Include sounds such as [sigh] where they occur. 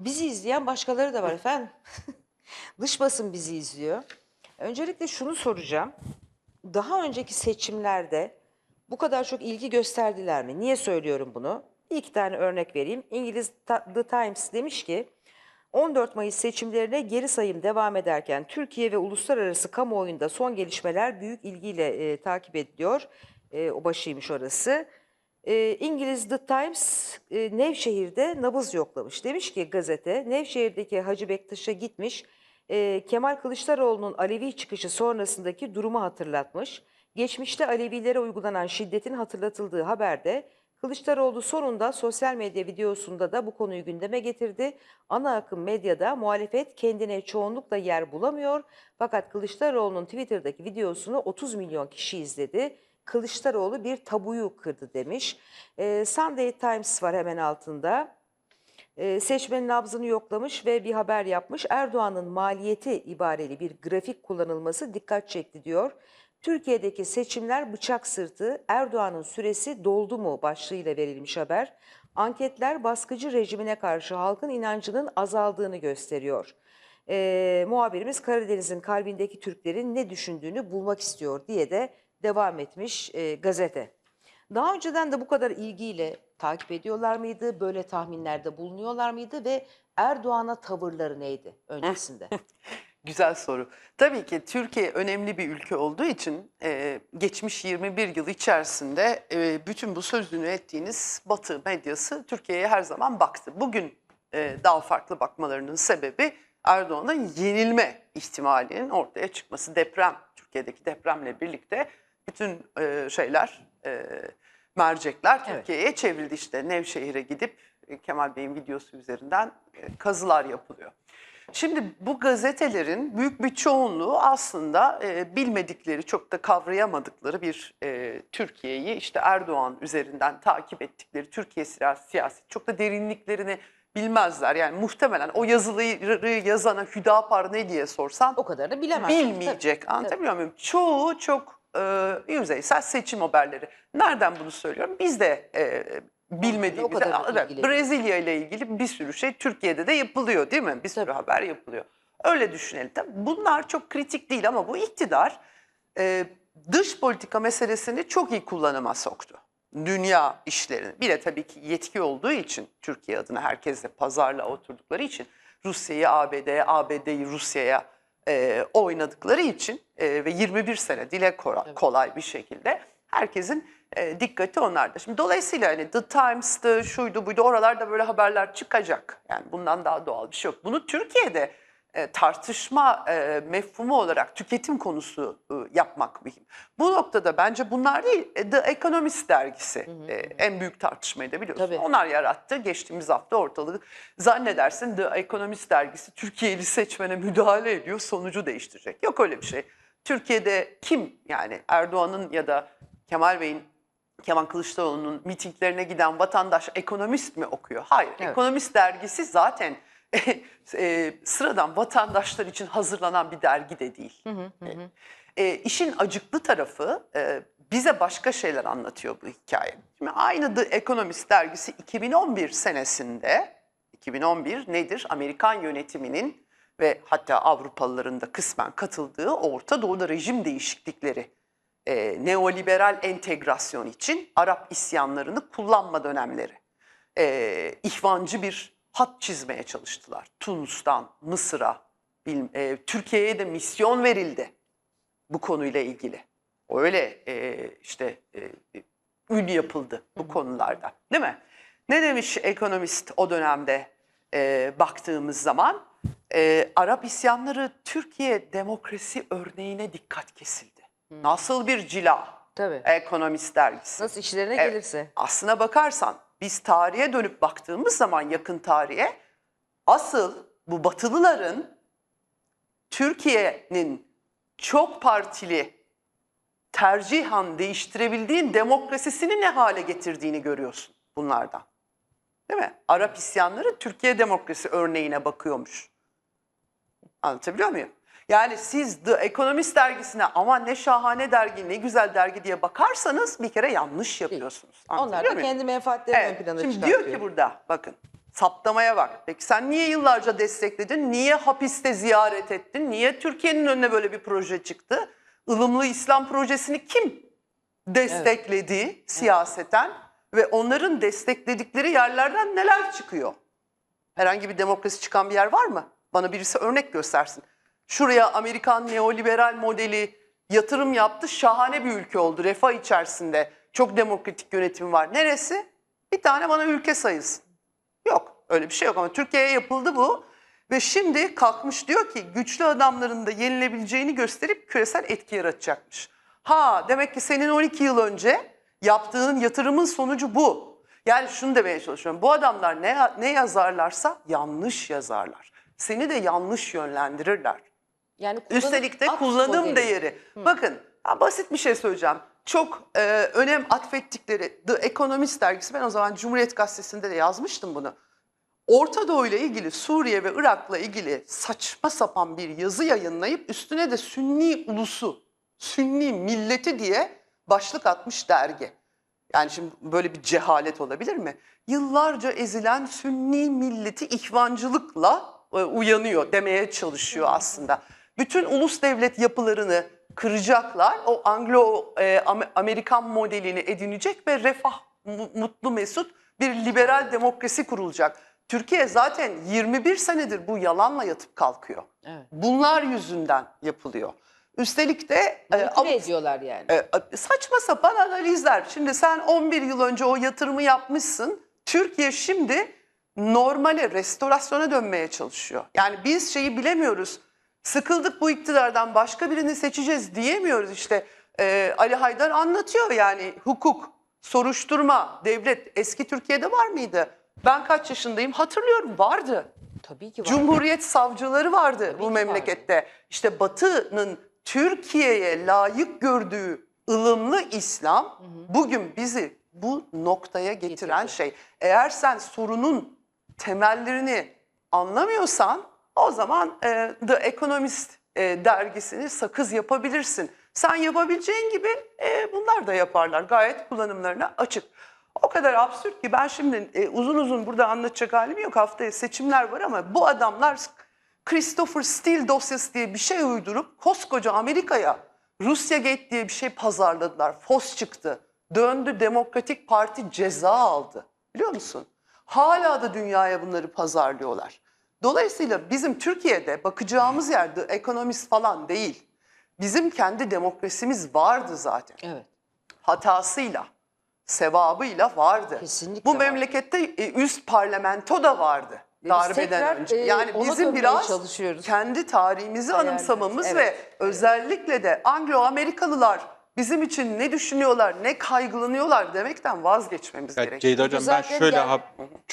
Bizi izleyen başkaları da var efendim. [laughs] Dış basın bizi izliyor. Öncelikle şunu soracağım. Daha önceki seçimlerde bu kadar çok ilgi gösterdiler mi? Niye söylüyorum bunu? İki tane örnek vereyim. İngiliz The Times demiş ki 14 Mayıs seçimlerine geri sayım devam ederken Türkiye ve uluslararası kamuoyunda son gelişmeler büyük ilgiyle e, takip ediliyor. E, o başıymış orası. E, İngiliz The Times e, Nevşehir'de nabız yoklamış. Demiş ki gazete Nevşehir'deki Hacı Bektaş'a gitmiş. e, Kemal Kılıçdaroğlu'nun Alevi çıkışı sonrasındaki durumu hatırlatmış. Geçmişte Alevilere uygulanan şiddetin hatırlatıldığı haberde Kılıçdaroğlu sonunda sosyal medya videosunda da bu konuyu gündeme getirdi. Ana akım medyada muhalefet kendine çoğunlukla yer bulamıyor. Fakat Kılıçdaroğlu'nun Twitter'daki videosunu 30 milyon kişi izledi. Kılıçdaroğlu bir tabuyu kırdı demiş. Ee, Sunday Times var hemen altında. Ee, seçmenin nabzını yoklamış ve bir haber yapmış. Erdoğan'ın maliyeti ibareli bir grafik kullanılması dikkat çekti diyor. Türkiye'deki seçimler bıçak sırtı, Erdoğan'ın süresi doldu mu başlığıyla verilmiş haber. Anketler baskıcı rejimine karşı halkın inancının azaldığını gösteriyor. Ee, muhabirimiz Karadeniz'in kalbindeki Türklerin ne düşündüğünü bulmak istiyor diye de devam etmiş e, gazete. Daha önceden de bu kadar ilgiyle takip ediyorlar mıydı? Böyle tahminlerde bulunuyorlar mıydı ve Erdoğan'a tavırları neydi öncesinde? [laughs] Güzel soru. Tabii ki Türkiye önemli bir ülke olduğu için e, geçmiş 21 yıl içerisinde e, bütün bu sözünü ettiğiniz Batı medyası Türkiye'ye her zaman baktı. Bugün e, daha farklı bakmalarının sebebi Erdoğan'ın yenilme ihtimalinin ortaya çıkması. Deprem, Türkiye'deki depremle birlikte bütün e, şeyler, e, mercekler Evet. Türkiye'ye çevrildi. İşte Nevşehir'e gidip e, Kemal Bey'in videosu üzerinden e, kazılar yapılıyor. Şimdi bu gazetelerin büyük bir çoğunluğu aslında e, bilmedikleri, çok da kavrayamadıkları bir e, Türkiye'yi işte Erdoğan üzerinden takip ettikleri Türkiye siyaseti çok da derinliklerini bilmezler. Yani muhtemelen o yazıları yazana Hüdapar ne diye sorsan o kadar da bilemez. bilmeyecek. Anlatabiliyor muyum? Çoğu çok e, yüzeysel seçim haberleri. Nereden bunu söylüyorum? Biz de e, bilmediğimiz, Evet. Brezilya ile ilgili bir sürü şey Türkiye'de de yapılıyor değil mi? Bir sürü Tabii. haber yapılıyor. Öyle düşünelim. Tabii bunlar çok kritik değil ama bu iktidar e, dış politika meselesini çok iyi kullanıma soktu. Dünya işlerini. Bir de tabii ki yetki olduğu için Türkiye adına herkesle pazarla oturdukları için Rusya'yı ABD'ye, ABD'yi Rusya'ya e, oynadıkları için e, ve 21 sene dile kora- kolay bir şekilde herkesin e, dikkati onlarda. Şimdi dolayısıyla hani The Times'tı, şuydu buydu oralarda böyle haberler çıkacak. Yani bundan daha doğal bir şey yok. Bunu Türkiye'de tartışma e, mefhumu olarak tüketim konusu e, yapmak mühim. Bu noktada bence bunlar değil, e, The Economist dergisi e, en büyük tartışmayı da biliyorsun. Tabii. Onlar yarattı. Geçtiğimiz hafta ortalığı zannedersin The Economist dergisi Türkiye'li seçmene müdahale ediyor, sonucu değiştirecek. Yok öyle bir şey. Türkiye'de kim yani Erdoğan'ın ya da Kemal Bey'in Kemal Kılıçdaroğlu'nun mitinglerine giden vatandaş ekonomist mi okuyor? Hayır. Evet. Ekonomist dergisi zaten [laughs] e, sıradan vatandaşlar için hazırlanan bir dergi de değil. E, e, işin acıklı tarafı e, bize başka şeyler anlatıyor bu hikaye. Şimdi aynı The Economist dergisi 2011 senesinde 2011 nedir? Amerikan yönetiminin ve hatta Avrupalıların da kısmen katıldığı Orta Doğu'da rejim değişiklikleri e, neoliberal entegrasyon için Arap isyanlarını kullanma dönemleri. E, ihvancı bir hat çizmeye çalıştılar. Tunus'tan Mısır'a, e, Türkiye'ye de misyon verildi bu konuyla ilgili. Öyle e, işte e, ün yapıldı bu konularda değil mi? Ne demiş ekonomist o dönemde e, baktığımız zaman? E, Arap isyanları Türkiye demokrasi örneğine dikkat kesildi. Nasıl bir cila? Tabii. Ekonomist dergisi. Nasıl işlerine Evet. gelirse. Aslına bakarsan biz tarihe dönüp baktığımız zaman yakın tarihe asıl bu batılıların Türkiye'nin çok partili tercihan değiştirebildiğin demokrasisini ne hale getirdiğini görüyorsun bunlardan. Değil mi? Arap isyanları Türkiye demokrasi örneğine bakıyormuş. Anlatabiliyor muyum? Yani siz The Economist dergisine aman ne şahane dergi, ne güzel dergi diye bakarsanız bir kere yanlış yapıyorsunuz. Onlar da kendi menfaatlerini Evet. plana Şimdi diyor ki burada bakın Saptamaya bak. Peki sen niye yıllarca destekledin? Niye hapiste ziyaret ettin? Niye Türkiye'nin önüne böyle bir proje çıktı? Ilımlı İslam projesini kim destekledi siyaseten? Ve onların destekledikleri yerlerden neler çıkıyor? Herhangi bir demokrasi çıkan bir yer var mı? Bana birisi örnek göstersin. Şuraya Amerikan neoliberal modeli yatırım yaptı. Şahane bir ülke oldu. Refah içerisinde. Çok demokratik yönetim var. Neresi? Bir tane bana ülke sayılsın. Yok. Öyle bir şey yok ama Türkiye'ye yapıldı bu. Ve şimdi kalkmış diyor ki güçlü adamların da yenilebileceğini gösterip küresel etki yaratacakmış. Ha demek ki senin 12 yıl önce yaptığın yatırımın sonucu bu. Yani şunu demeye çalışıyorum. Bu adamlar ne, ne yazarlarsa yanlış yazarlar. Seni de yanlış yönlendirirler. Yani kullanım- Üstelik de at kullanım modeli. değeri. Bakın ben basit bir şey söyleyeceğim. Çok e, önem atfettikleri The Economist dergisi ben o zaman Cumhuriyet Gazetesi'nde de yazmıştım bunu. Orta Doğu ile ilgili Suriye ve Irak'la ilgili saçma sapan bir yazı yayınlayıp üstüne de Sünni ulusu, Sünni milleti diye başlık atmış dergi. Yani şimdi böyle bir cehalet olabilir mi? Yıllarca ezilen Sünni milleti ihvancılıkla e, uyanıyor demeye çalışıyor aslında. Bütün ulus devlet yapılarını kıracaklar. O Anglo e, modelini edinecek ve refah mu- mutlu mesut bir liberal demokrasi kurulacak. Türkiye zaten 21 senedir bu yalanla yatıp kalkıyor. Evet. Bunlar yüzünden yapılıyor. Üstelik de e, ediyorlar yani. e, saçma sapan analizler. Şimdi sen 11 yıl önce o yatırımı yapmışsın. Türkiye şimdi normale, restorasyona dönmeye çalışıyor. Yani biz şeyi bilemiyoruz. Sıkıldık bu iktidardan başka birini seçeceğiz diyemiyoruz işte. E, Ali Haydar anlatıyor yani hukuk, soruşturma, devlet eski Türkiye'de var mıydı? Ben kaç yaşındayım hatırlıyorum vardı. Tabii ki var. Cumhuriyet savcıları vardı Tabii bu memlekette. İşte Batı'nın Türkiye'ye layık gördüğü ılımlı İslam bugün bizi bu noktaya getiren Getirdi. şey. Eğer sen sorunun temellerini anlamıyorsan o zaman e, The Economist e, dergisini sakız yapabilirsin. Sen yapabileceğin gibi e, bunlar da yaparlar. Gayet kullanımlarına açık. O kadar absürt ki ben şimdi e, uzun uzun burada anlatacak halim yok. Haftaya seçimler var ama bu adamlar Christopher Steele dosyası diye bir şey uydurup koskoca Amerika'ya Rusya Gate diye bir şey pazarladılar. Fos çıktı. Döndü Demokratik Parti ceza aldı. Biliyor musun? Hala da dünyaya bunları pazarlıyorlar. Dolayısıyla bizim Türkiye'de bakacağımız yerde ekonomist falan değil. Bizim kendi demokrasimiz vardı zaten Evet. hatasıyla, sevabıyla vardı. Kesinlikle Bu memlekette e, üst parlamento da vardı biz darbeden tekrar, önce. e, Yani ona bizim dönmeye biraz çalışıyoruz. kendi tarihimizi Hayal anımsamamız ediyoruz. ve özellikle de Anglo-Amerikalılar bizim için ne düşünüyorlar, ne kaygılanıyorlar demekten vazgeçmemiz Ya gerekiyor. Ceyda Hocam ben şöyle yani- hap- çok